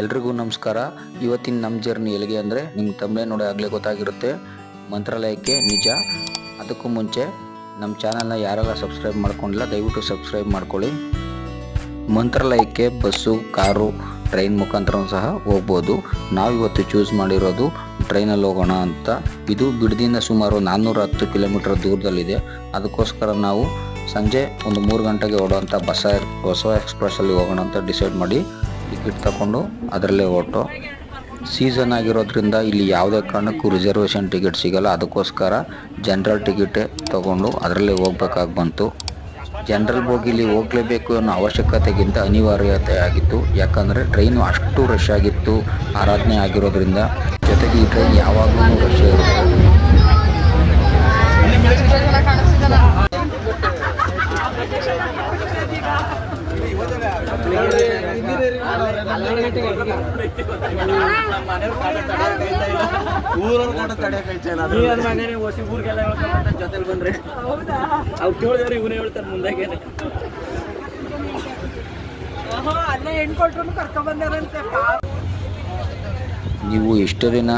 ಎಲ್ರಿಗೂ ನಮಸ್ಕಾರ. ಇವತ್ತಿನ ನಮ್ಮ ಜರ್ನಿ ಎಲ್ಲಿಗೆ ಅಂದರೆ ನಿಮ್ಮ ತಮ್ಮನೇ ನೋಡಿ ಆಗಲೇ ಗೊತ್ತಾಗಿರುತ್ತೆ. ಮಂತ್ರಾಲಯಕ್ಕೆ ನಿಜ. ಅದಕ್ಕೂ ಮುಂಚೆ ನಮ್ಮ ಚಾನಲ್ನ ಯಾರೆಲ್ಲ ಸಬ್ಸ್ಕ್ರೈಬ್ ಮಾಡ್ಕೊಂಡಿಲ್ಲ, ದಯವಿಟ್ಟು ಸಬ್ಸ್ಕ್ರೈಬ್ ಮಾಡ್ಕೊಳ್ಳಿ. ಮಂತ್ರಾಲಯಕ್ಕೆ ಬಸ್ಸು, ಕಾರು, ಟ್ರೈನ್ ಮುಖಾಂತರ ಸಹ ಹೋಗ್ಬೋದು. ನಾವಿವತ್ತು ಚೂಸ್ ಮಾಡಿರೋದು ಟ್ರೈನಲ್ಲಿ ಹೋಗೋಣ ಅಂತ. ಇದು ಬಿಡದಿಂದ ಸುಮಾರು ನಾನ್ನೂರ ಹತ್ತು ಕಿಲೋಮೀಟರ್ ದೂರದಲ್ಲಿದೆ. ಅದಕ್ಕೋಸ್ಕರ ನಾವು ಸಂಜೆ ಒಂದು ಮೂರು ಗಂಟೆಗೆ ಓಡೋವಂಥ ಬಸ, ಬಸವ ಎಕ್ಸ್ಪ್ರೆಸ್ಸಲ್ಲಿ ಹೋಗೋಣ ಅಂತ ಡಿಸೈಡ್ ಮಾಡಿ ಟಿಕೆಟ್ ತಗೊಂಡು ಅದರಲ್ಲೇ ಓಟು ಸೀಸನ್ ಆಗಿರೋದ್ರಿಂದ ಇಲ್ಲಿ ಯಾವುದೇ ಕಾರಣಕ್ಕೂ ರಿಸರ್ವೇಷನ್ ಟಿಕೆಟ್ ಸಿಗಲ್ಲ. ಅದಕ್ಕೋಸ್ಕರ ಜನ್ರಲ್ ಟಿಕೆಟೇ ತಗೊಂಡು ಅದರಲ್ಲೇ ಹೋಗ್ಬೇಕಾಗಿ ಬಂತು. ಜನರಲ್ ಬೋಗಿಲಿ ಹೋಗಲೇಬೇಕು ಅನ್ನೋ ಅವಶ್ಯಕತೆಗಿಂತ ಅನಿವಾರ್ಯತೆ ಆಗಿತ್ತು. ಯಾಕಂದರೆ ಟ್ರೈನು ಅಷ್ಟು ರಶ್ ಆಗಿತ್ತು. ಆರಾಧನೆ ಆಗಿರೋದ್ರಿಂದ. ಜೊತೆಗೆ ಈ ಟ್ರೈನ್ ಯಾವಾಗಲೂ ರಶ್ ಇರುತ್ತೆ. ನೀವು ಇಷ್ಟು ದಿನ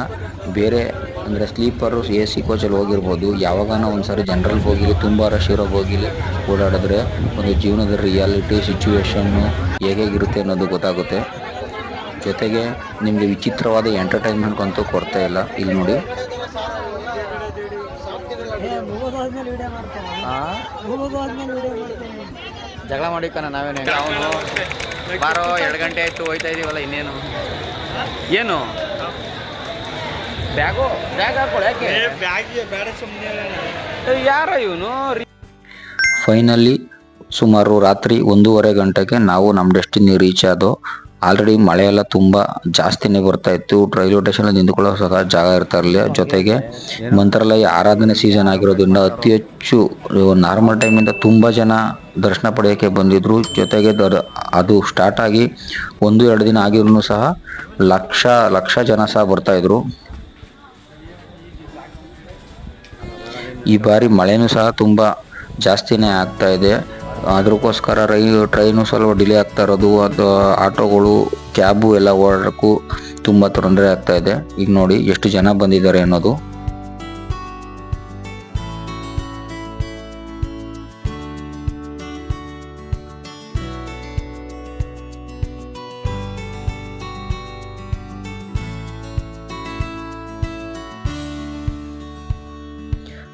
ಬೇರೆ ಅಂದರೆ ಸ್ಲೀಪರು ಎ ಸಿ ಕೋಚಲ್ಲಿ ಹೋಗಿರ್ಬೋದು, ಯಾವಾಗಾನ ಒಂದ್ಸರಿ ಜನರಲ್ ಹೋಗಿಲಿ, ತುಂಬ ರಶ್ ಇರೋ ಹೋಗಿಲಿ, ಓಡಾಡಿದ್ರೆ ಒಂದು ಜೀವನದ ರಿಯಾಲಿಟಿ ಸಿಚುವೇಶನ್ನು ಹೇಗೇಗಿರುತ್ತೆ ಅನ್ನೋದು ಗೊತ್ತಾಗುತ್ತೆ. ಜೊತೆಗೆ ನಿಮಗೆ ವಿಚಿತ್ರವಾದ ಎಂಟರ್ಟೈನ್ಮೆಂಟ್ ಅಂತೂ ಕೊಡ್ತಾ ಇಲ್ಲ. ಇಲ್ಲಿ ನೋಡಿ. ಜಗಳ ವಿಡಿಯೋ ಕಣ ಮುಗಿದೋದ್ಮೇಲೆ ವಿಡಿಯೋ ಮಾಡ್ತೇನೆ ಜಗಳ ಮಾಡಿಕನ ನಾವೇನೆ ಅವನು ಬಾರೋ ಎರಡು ಗಂಟೆ ಆಯಿತು ಹೋಯ್ತಾ ಇದೀವಲ್ಲ ಇನ್ನೇನು? ಏನು? ಬ್ಯಾಗು? ಬ್ಯಾಗ್ ಹಾಕೊಳ್ಳಿ ಯಾಕೆ? ಯಾರ ಇವನು? ಫೈನಲಿ ಸುಮಾರು ರಾತ್ರಿ ಒಂದೂವರೆ ಗಂಟೆಗೆ ನಾವು ನಮ್ಮ ಡೆಸ್ಟಿನಿ ರೀಚ್ ಆದೋ ಆಲ್ರೆಡಿ ಮಳೆ ಎಲ್ಲ ತುಂಬ ಜಾಸ್ತಿನೇ ಬರ್ತಾ ಇತ್ತು. ರೈಲ್ವೆ ಸ್ಟೇಷನ್ ನಿಂತ್ಕೊಳ್ಳೋ ಸಹ ಜಾಗ ಇರ್ತಾ ಇರಲಿಲ್ಲ. ಜೊತೆಗೆ ಮಂತ್ರಾಲಯ ಆರಾಧನೆ ಸೀಸನ್ ಆಗಿರೋದ್ರಿಂದ ಅತಿ ಹೆಚ್ಚು ನಾರ್ಮಲ್ ಟೈಮಿಂದ ತುಂಬ ಜನ ದರ್ಶನ ಪಡೆಯೋಕ್ಕೆ ಬಂದಿದ್ರು. ಜೊತೆಗೆ ದರ್ ಅದು ಸ್ಟಾರ್ಟ್ ಆಗಿ ಒಂದು, ಎರಡು ದಿನ ಆಗಿರೂ ಸಹ ಲಕ್ಷ ಲಕ್ಷ ಜನ ಸಹ ಬರ್ತಾ ಇದ್ರು. ಈ ಬಾರಿ ಮಳೆನೂ ಸಹ ತುಂಬ ಜಾಸ್ತಿನೇ ಆಗ್ತಾ ಇದೆ. ಅದಕ್ಕೋಸ್ಕರ ರೈ ಟ್ರೈನು ಸ್ವಲ್ಪ ಡಿಲೇ ಆಗ್ತಾ ಇರೋದು, ಅದು ಆಟೋಗಳು, ಕ್ಯಾಬು ಎಲ್ಲ ಓಡಾಡೋಕ್ಕೂ ತುಂಬ ತೊಂದರೆ ಆಗ್ತಾ ಇದೆ. ಈಗ ನೋಡಿ ಎಷ್ಟು ಜನ ಬಂದಿದ್ದಾರೆ ಅನ್ನೋದು.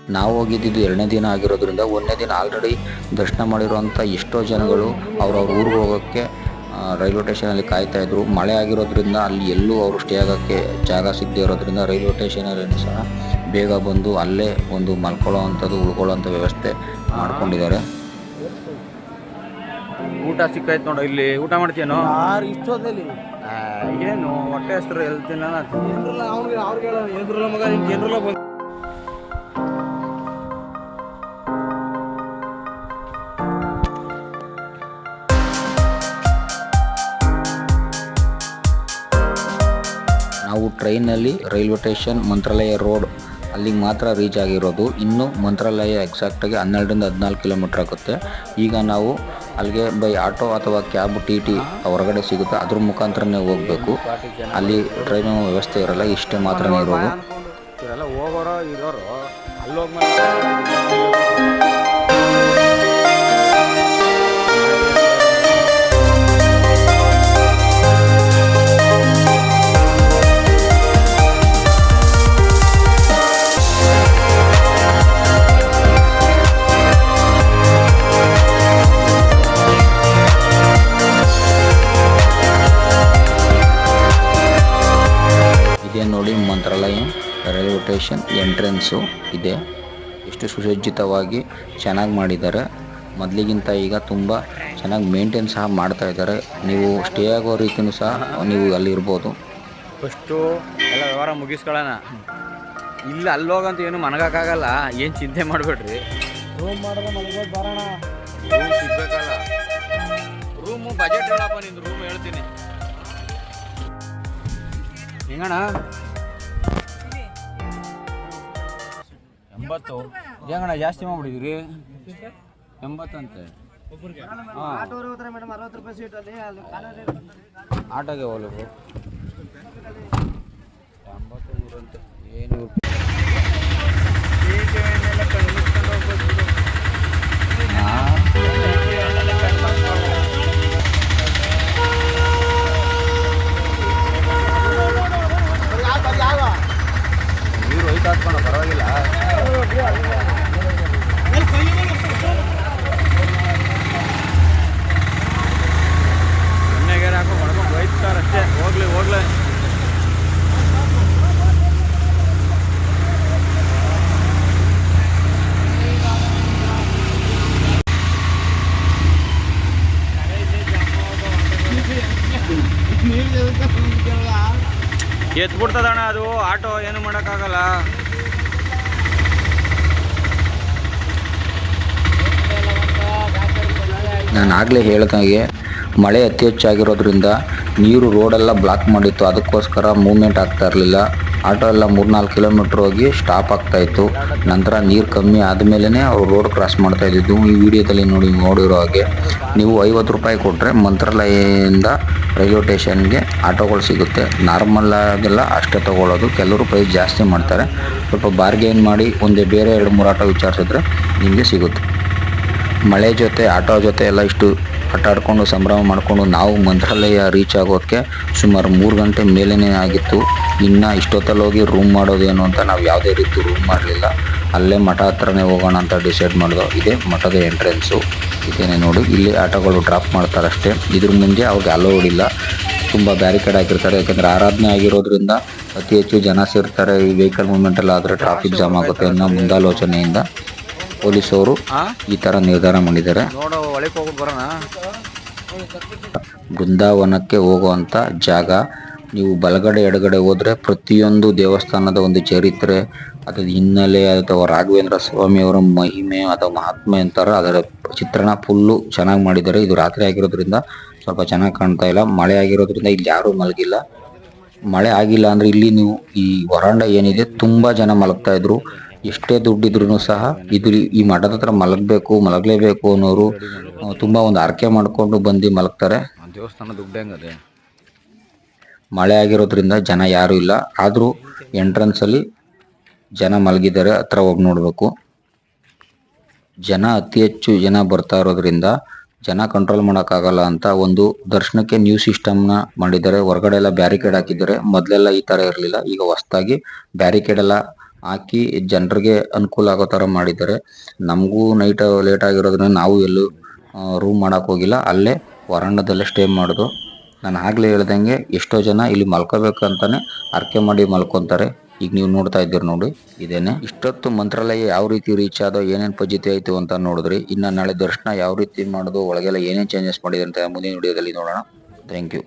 ನಾವು ಹೋಗಿದ್ದು ಎರಡನೇ ದಿನ ಆಗಿರೋದ್ರಿಂದ ಒಂದನೇ ದಿನ ಆಲ್ರೆಡಿ ದರ್ಶನ ಮಾಡಿರುವಂಥ ಎಷ್ಟೋ ಜನಗಳು ಅವ್ರವ್ರ ಊರಿಗೆ ಹೋಗೋಕ್ಕೆ ರೈಲ್ವೆ ಸ್ಟೇಷನಲ್ಲಿ ಕಾಯ್ತಾ ಇದ್ರು. ಮಳೆ ಆಗಿರೋದ್ರಿಂದ ಅಲ್ಲಿ ಎಲ್ಲೂ ಅವರು ಸ್ಟೇ ಆಗೋಕ್ಕೆ ಜಾಗ ಸಿಗದೆ ಇರೋದ್ರಿಂದ ರೈಲ್ವೆ ಸ್ಟೇಷನಲ್ಲಿ ಸಹ ಬೇಗ ಬಂದು ಅಲ್ಲೇ ಒಂದು ಮಲ್ಕೊಳ್ಳೋ ಅಂಥದ್ದು ಉಳ್ಕೊಳ್ಳೋ ಅಂಥ ವ್ಯವಸ್ಥೆ ಮಾಡ್ಕೊಂಡಿದ್ದಾರೆ. ಊಟ ಸಿಕ್ಕಾಯ್ತು ನೋಡು ಇಲ್ಲಿ ಊಟ ಮಾಡ್ತೀಯನು? ಯಾರು ಇಷ್ಟೊತ್ತಲ್ಲಿ ಏನು ಹೊಟ್ಟೆ ಹೆಸರು ಹೇಳ್ತೀನಿ ಅವ್ರಿಗೆ ಅವ್ರಿಗೆ ಮಗ ಜನರಲ್ಲ ಬಂದು ಟ್ರೈನಲ್ಲಿ ರೈಲ್ವೆ ಸ್ಟೇಷನ್ ಮಂತ್ರಾಲಯ ರೋಡ್ ಅಲ್ಲಿಗೆ ಮಾತ್ರ ರೀಚ್ ಆಗಿರೋದು. ಇನ್ನು ಮಂತ್ರಾಲಯ ಎಕ್ಸಾಕ್ಟಾಗಿ ಹನ್ನೆರಡರಿಂದ ಹದಿನಾಲ್ಕು ಕಿಲೋಮೀಟ್ರ್ ಆಗುತ್ತೆ. ಈಗ ನಾವು ಅಲ್ಲಿಗೆ ಬೈ ಆಟೋ ಅಥವಾ ಕ್ಯಾಬ್ ಟಿ ಟಿ ಹೊರಗಡೆ ಸಿಗುತ್ತೆ. ಅದ್ರ ಮುಖಾಂತರನೇ ಹೋಗಬೇಕು. ಅಲ್ಲಿ ಟ್ರೈನ್ ವ್ಯವಸ್ಥೆ ಇರಲ್ಲ, ಇಷ್ಟೇ ಮಾತ್ರ ಇರೋದು. ಹೋಗೋರೋ ಇರೋರು ಸ್ಟೇಷನ್ ಎಂಟ್ರೆನ್ಸು ಇದೆ. ಎಷ್ಟು ಸುಸಜ್ಜಿತವಾಗಿ ಚೆನ್ನಾಗಿ ಮಾಡಿದ್ದಾರೆ. ಮೊದಲಿಗಿಂತ ಈಗ ತುಂಬ ಚೆನ್ನಾಗಿ ಮೇಂಟೈನ್ ಸಹ ಮಾಡ್ತಾ ಇದ್ದಾರೆ. ನೀವು ಸ್ಟೇ ಆಗೋ ರೀತಿಯೂ ಸಹ ನೀವು ಅಲ್ಲಿ ಇರ್ಬೋದು. ಫಸ್ಟು ಎಲ್ಲ ವ್ಯವಹಾರ ಮುಗಿಸ್ಕೊಳ್ಳೋಣ. ಇಲ್ಲ ಅಲ್ಲಿ ಹೋಗಂತ ಏನು ಮನಗಕ್ಕಾಗಲ್ಲ ಏನು ಚಿಂತೆ ಮಾಡಬೇಡ್ರಿ. ರೂಮ್ ಮಾಡಿದ್ರೆ ಮಲ್ಗೋದು ಬರೋಣ. ರೂಮ್ ಸಿಗ್ಬೇಕಲ್ಲ. ರೂಮು ಬಜೆಟ್ ಹೇಳಪ್ಪ ನಿಂದು ರೂಮ್ ಹೇಳ್ತೀನಿ. ಹೆಂಗಣ್ಣ? ಎಂಬತ್ತು. ಹೆಂಗಣ್ಣ ಜಾಸ್ತಿ ಮಾಡ್ಬಿಟ್ಟಿದ್ರಿ ಎಂಬತ್ತಂತೆ. ಆಟೋಗೆ ಹೋಗ್ಬೇಕು. ಎಂಬತ್ತು ನೂರಂತೆ ಏನು ಇವ್ರು ನೀರು ಹೋಯ್ತು ಹಾಕ್ಕೊಂಡು ಪರವಾಗಿಲ್ಲ ಎಣ್ಣೆಗೆ ಹಾಕೊಂಡು ಮಾಡ್ಕೊಂಡು ಹೋಯ್ತಾರೆ ಅಷ್ಟೇ ಹೋಗ್ಲಿ ಹೋಗ್ಲಿ ಎತ್ಬಿಡ್ತದಣ್ಣ ಅದು, ಆಟೋ ಏನು ಮಾಡೋಕ್ಕಾಗಲ್ಲ. ನಾನು ಆಗಲೇ ಹೇಳ್ದಂಗೆ ಮಳೆ ಅತಿ ಹೆಚ್ಚಾಗಿರೋದ್ರಿಂದ ನೀರು ರೋಡೆಲ್ಲ ಬ್ಲಾಕ್ ಮಾಡಿತ್ತು. ಅದಕ್ಕೋಸ್ಕರ ಮೂವ್ಮೆಂಟ್ ಆಗ್ತಾ ಇರಲಿಲ್ಲ. ಆಟೋ ಎಲ್ಲ ಮೂರ್ನಾಲ್ಕು ಕಿಲೋಮೀಟ್ರ್ ಹೋಗಿ ಸ್ಟಾಪ್ ಆಗ್ತಾ ಇತ್ತು. ನಂತರ ನೀರು ಕಮ್ಮಿ ಆದಮೇಲೆ ಅವರು ರೋಡ್ ಕ್ರಾಸ್ ಮಾಡ್ತಾ ಇದ್ದಿದ್ದು. ಈ ವಿಡಿಯೋದಲ್ಲಿ ನೋಡಿ ನೋಡಿರೋ ಹಾಗೆ ನೀವು ಐವತ್ತು ರೂಪಾಯಿ ಕೊಟ್ಟರೆ ಮಂತ್ರಾಲಯದಿಂದ ರೈಲ್ವೆ ಸ್ಟೇಷನ್ಗೆ ಆಟೋಗಳು ಸಿಗುತ್ತೆ. ನಾರ್ಮಲ್ ಆಗೆಲ್ಲ, ಅಷ್ಟೇ ತೊಗೊಳ್ಳೋದು. ಕೆಲವರು ಪ್ರೈಸ್ ಜಾಸ್ತಿ ಮಾಡ್ತಾರೆ. ಸ್ವಲ್ಪ ಬಾರ್ಗೇನ್ ಮಾಡಿ ಒಂದೇ ಬೇರೆ ಎರಡು ಮೂರು ಆಟೋ ವಿಚಾರಿಸಿದ್ರೆ ನಿಮಗೆ ಸಿಗುತ್ತೆ. ಮಳೆ ಜೊತೆ, ಆಟೋ ಜೊತೆ ಎಲ್ಲ ಇಷ್ಟು ಆಟ ಆಡ್ಕೊಂಡು ಸಂಭ್ರಮ ಮಾಡಿಕೊಂಡು ನಾವು ಮಂತ್ರಾಲಯ ರೀಚ್ ಆಗೋಕ್ಕೆ ಸುಮಾರು ಮೂರು ಗಂಟೆ ಮೇಲೇ ಆಗಿತ್ತು. ಇನ್ನು ಹೋಗಿ ರೂಮ್ ಮಾಡೋದೇನು ಅಂತ ನಾವು ಯಾವುದೇ ರೀತಿ ರೂಮ್ ಮಾಡಲಿಲ್ಲ. ಅಲ್ಲೇ ಮಠ ಹತ್ರನೇ ಹೋಗೋಣ ಅಂತ ಡಿಸೈಡ್ ಮಾಡಿದೋ, ಇದೇ ಮಠದ ಎಂಟ್ರೆನ್ಸು ಇದೇನೆ ನೋಡಿ, ಇಲ್ಲಿ ಆಟೋಗಳು ಡ್ರಾಪ್ ಮಾಡ್ತಾರಷ್ಟೇ ಇದ್ರ ಮುಂದೆ ಅವ್ರಿಗೆ ಅಲೋಡ್ ಇಲ್ಲ. ತುಂಬ ಬ್ಯಾರಿಕೇಡ್ ಆಗಿರ್ತಾರೆ ಯಾಕಂದರೆ ಆರಾಧನೆ ಆಗಿರೋದ್ರಿಂದ ಅತಿ ಹೆಚ್ಚು ಜನ ಸೇರ್ತಾರೆ. ಈ ವೆಹಿಕಲ್ ಮೂಮೆಂಟಲ್ಲಿ ಆದರೆ ಟ್ರಾಫಿಕ್ ಜಾಮ್ ಆಗುತ್ತೆ ಅನ್ನೋ ಮುಂದಾಲೋಚನೆಯಿಂದ. ಪೊಲೀಸವರು ಈ ಥರ ನಿರ್ಧಾರ ಮಾಡಿದ್ದಾರೆ. ನೋಡು ಒಳಗೆ ಹೋಗ್ಬಿಟ್ಟು ಬರೋಣ. ಬೃಂದಾವನಕ್ಕೆ ಹೋಗುವಂಥ ಜಾಗ ನೀವು ಬಲಗಡೆ ಎಡಗಡೆ ಹೋದ್ರೆ ಪ್ರತಿಯೊಂದು ದೇವಸ್ಥಾನದ ಒಂದು ಚರಿತ್ರೆ ಅದರ ಹಿನ್ನೆಲೆ ಅಥವಾ ರಾಘವೇಂದ್ರ ಸ್ವಾಮಿಯವರ ಮಹಿಮೆ ಅಥವಾ ಮಹಾತ್ಮೆ ಅಂತಾರೆ ಅದರ ಚಿತ್ರಣ ಫುಲ್ಲು ಚೆನ್ನಾಗಿ ಮಾಡಿದ್ದಾರೆ. ಇದು ರಾತ್ರಿ ಆಗಿರೋದ್ರಿಂದ ಸ್ವಲ್ಪ ಚೆನ್ನಾಗಿ ಕಾಣ್ತಾ ಇಲ್ಲ. ಮಳೆ ಆಗಿರೋದ್ರಿಂದ ಇಲ್ಲಿ ಯಾರೂ ಮಲಗಿಲ್ಲ. ಮಳೆ ಆಗಿಲ್ಲ ಅಂದರೆ ಇಲ್ಲಿ ನೀವು ಈ ವರಾಂಡ ಏನಿದೆ ತುಂಬ ಜನ ಮಲಗ್ತಾ ಇದ್ರು. ಎಷ್ಟೇ ದುಡ್ಡಿದ್ರು ಸಹ ಇದು ಈ ಮಠದ ಹತ್ರ ಮಲಗಬೇಕು ಮಲಗಲೇಬೇಕು ಅನ್ನೋರು ತುಂಬಾ ಒಂದು ಆರ್ಕೆ ಮಾಡಿಕೊಂಡು ಬಂದು ಮಲಗ್ತಾರೆ. ದೇವಸ್ಥಾನ ದುಡ್ಡು ಹೆಂಗದೆ ಮಳೆ ಆಗಿರೋದ್ರಿಂದ ಜನ ಯಾರು ಇಲ್ಲ. ಆದರೂ ಎಂಟ್ರೆನ್ಸಲ್ಲಿ ಜನ ಮಲಗಿದ್ದಾರೆ ಹತ್ರ ಹೋಗಿ ನೋಡಬೇಕು. ಜನ ಅತಿ ಹೆಚ್ಚು ಜನ ಬರ್ತಾ ಇರೋದ್ರಿಂದ ಜನ ಕಂಟ್ರೋಲ್ ಮಾಡೋಕ್ಕಾಗಲ್ಲ ಅಂತ ಒಂದು ದರ್ಶನಕ್ಕೆ ನ್ಯೂ ಸಿಸ್ಟಮ್ನ ಮಾಡಿದ್ದಾರೆ. ಹೊರಗಡೆ ಎಲ್ಲ ಬ್ಯಾರಿಕೇಡ್ ಹಾಕಿದ್ದಾರೆ. ಮೊದಲೆಲ್ಲ ಈ ಥರ ಇರಲಿಲ್ಲ. ಈಗ ಹೊಸದಾಗಿ ಬ್ಯಾರಿಕೇಡ್ ಎಲ್ಲ ಹಾಕಿ ಜನರಿಗೆ ಅನುಕೂಲ ಆಗೋ ಥರ ಮಾಡಿದ್ದಾರೆ. ನಮಗೂ ನೈಟ್ ಲೇಟ್ ಆಗಿರೋದ್ರಿಂದ ನಾವು ಎಲ್ಲೂ ರೂಮ್ ಮಾಡೋಕೆ ಹೋಗಿಲ್ಲ. ಅಲ್ಲೇ ವರಾಂಡದಲ್ಲೇ ಸ್ಟೇ ಮಾಡೋದು. ನಾನು ಆಗಲೇ ಹೇಳ್ದಂಗೆ ಎಷ್ಟೋ ಜನ ಇಲ್ಲಿ ಮಲ್ಕೋಬೇಕಂತಾನೆ ಅರ್ಕೆ ಮಾಡಿ ಮಲ್ಕೊತಾರೆ. ಈಗ ನೀವು ನೋಡ್ತಾ ಇದ್ದೀರಿ ನೋಡಿ, ಇದೇನೆ. ಇಷ್ಟೊತ್ತು ಮಂತ್ರಾಲಯ ಯಾವ ರೀತಿ ರೀಚ್ ಆದೋ, ಏನೇನು ಪದ್ಧತಿ ಆಯಿತು ಅಂತ ನೋಡಿದ್ರಿ. ಇನ್ನು ನಾಳೆ ದರ್ಶನ ಯಾವ ರೀತಿ ಮಾಡೋದು, ಒಳಗೆಲ್ಲ ಏನೇನು ಚೇಂಜಸ್ ಮಾಡಿದೆ ಅಂತ ಮುಂದಿನ ವಿಡಿಯೋದಲ್ಲಿ ನೋಡೋಣ. Thank you